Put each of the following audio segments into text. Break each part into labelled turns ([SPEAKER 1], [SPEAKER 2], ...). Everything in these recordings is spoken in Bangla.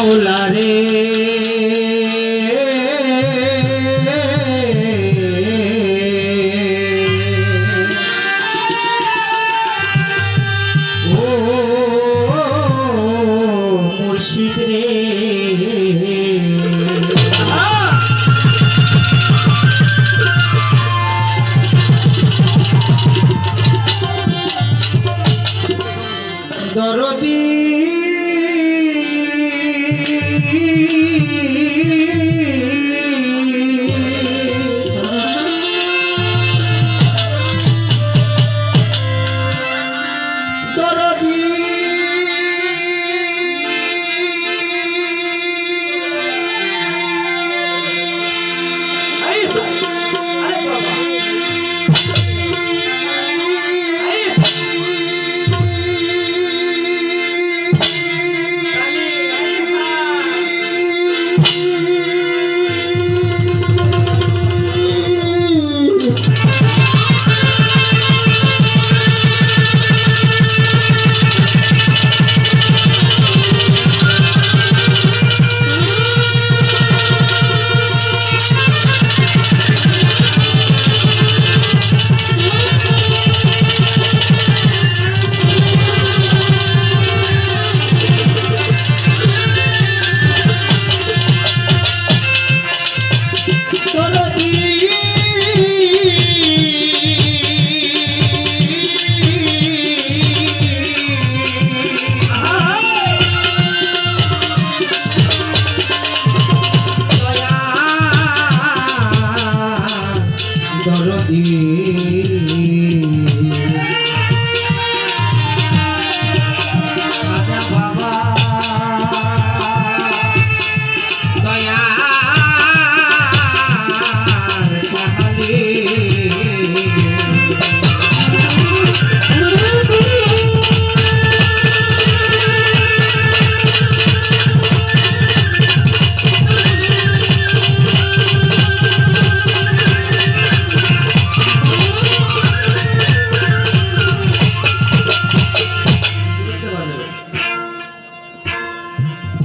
[SPEAKER 1] মাওলা রে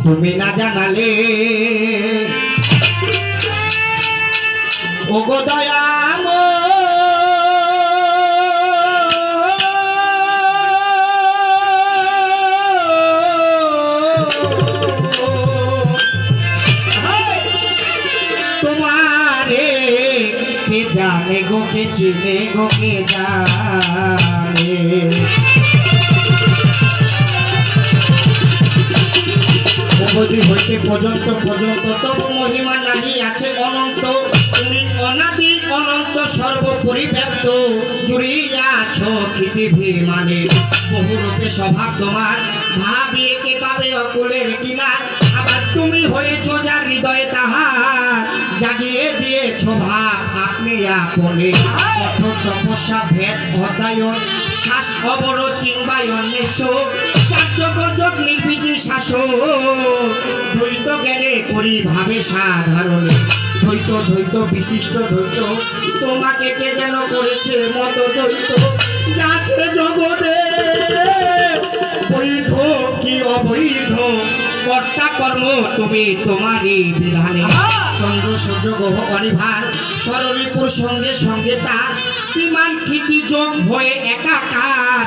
[SPEAKER 1] তুমি না জানালে। ও গো দয়াম। তোমারে কে জানে গো, কে চিনে গো, কে জানে? অবধি হইতে পর্যন্ত পর্যন্ত তব মহিমা নাহি আছে অনন্ত। তুমি অনাদি অনন্ত সর্বপরিব্যাপ্ত জুড়িয়া আছো পৃথিবী মানে বহুরূপে স্বভাব তোমার ভাবিয়ে কে পাবে অকুলের কিনার। আবার তুমি হয়েছো যার হৃদয়ে তাহার। জাগিয়ে দিয়েছ ভাব আপনি আপনে। কঠোর তপস্যা, ভেদ, অধ্যায়ন। শ্বাস অবরোধ কিংবা অন্বেষ চার্যকর্যক নির্বিধি শাসন। দ্বৈত জ্ঞানে করি ভাবে সাধারণ, দ্বৈত দ্বৈত, বিশিষ্ট, দ্বৈত, তোমাকে কে যেন করেছে মত দ্বৈত যাচ্ছে জগতে। বৈধ কি অবৈধ? কর্তা কর্ম তুমি তোমারই বিধানে। চন্দ্র সূর্য গ্রহ অনিভার সরলিপুর সঙ্গে সঙ্গে তার। সীমান ক্ষিতি যোগ হয়ে একাকার।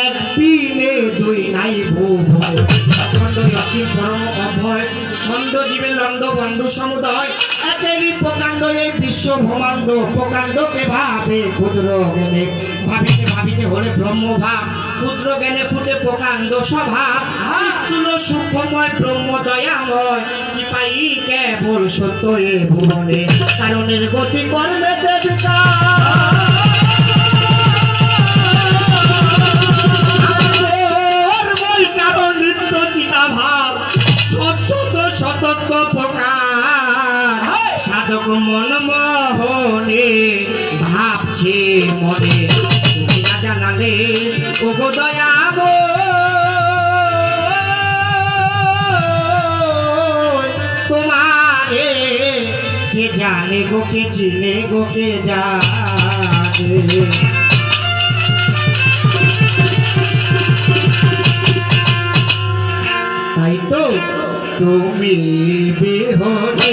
[SPEAKER 1] এক দিনে দুই নাই ভূ ভয় অখণ্ড অসীম পরম অভয় খণ্ড জীবের লণ্ড বন্ধু সমুদয়। একেরই প্রকাণ্ড এই বিশ্ব ব্রহ্মাণ্ড। প্রকাণ্ডকে ভাবে ক্ষুদ্র ভাবিতে ভাবিতে হলে ব্রহ্মভাব। ক্ষুদ্র জ্ঞানে ফুটে প্রকাণ্ড স্বভাব স্থূল সূক্ষ্মময় ব্রহ্ম দয়াময় কৃপাই কেবল সত্য এ ভুবনে কারণের গতি করবে দেবিকা মন মোহনে ভাবছে মনে। জানালেন ও গো। তোমারে কে জানে গো, কে চিনে গো, কে জানে? তাই তো তুমি বিহনে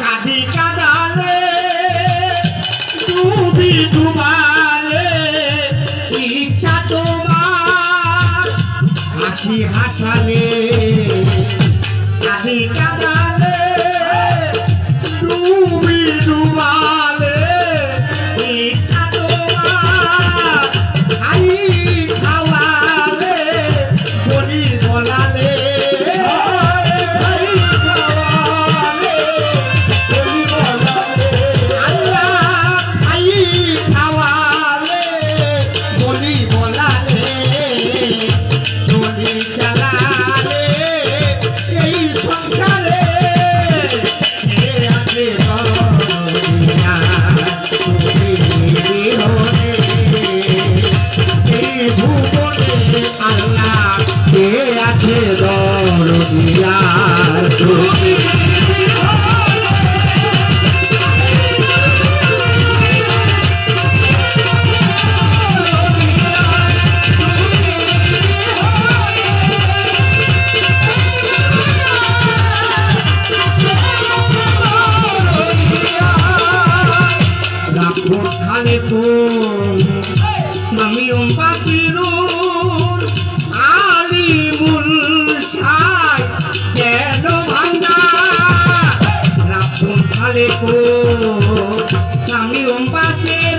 [SPEAKER 1] কাঁদি কাঁদালে ডুবি ডুবালে ইচ্ছা তোমার হাসি হাসালে। কাঁদি কাঁদা ভুবনে আল্লাহ কে আছে দর লেখো আমি ওম পাশে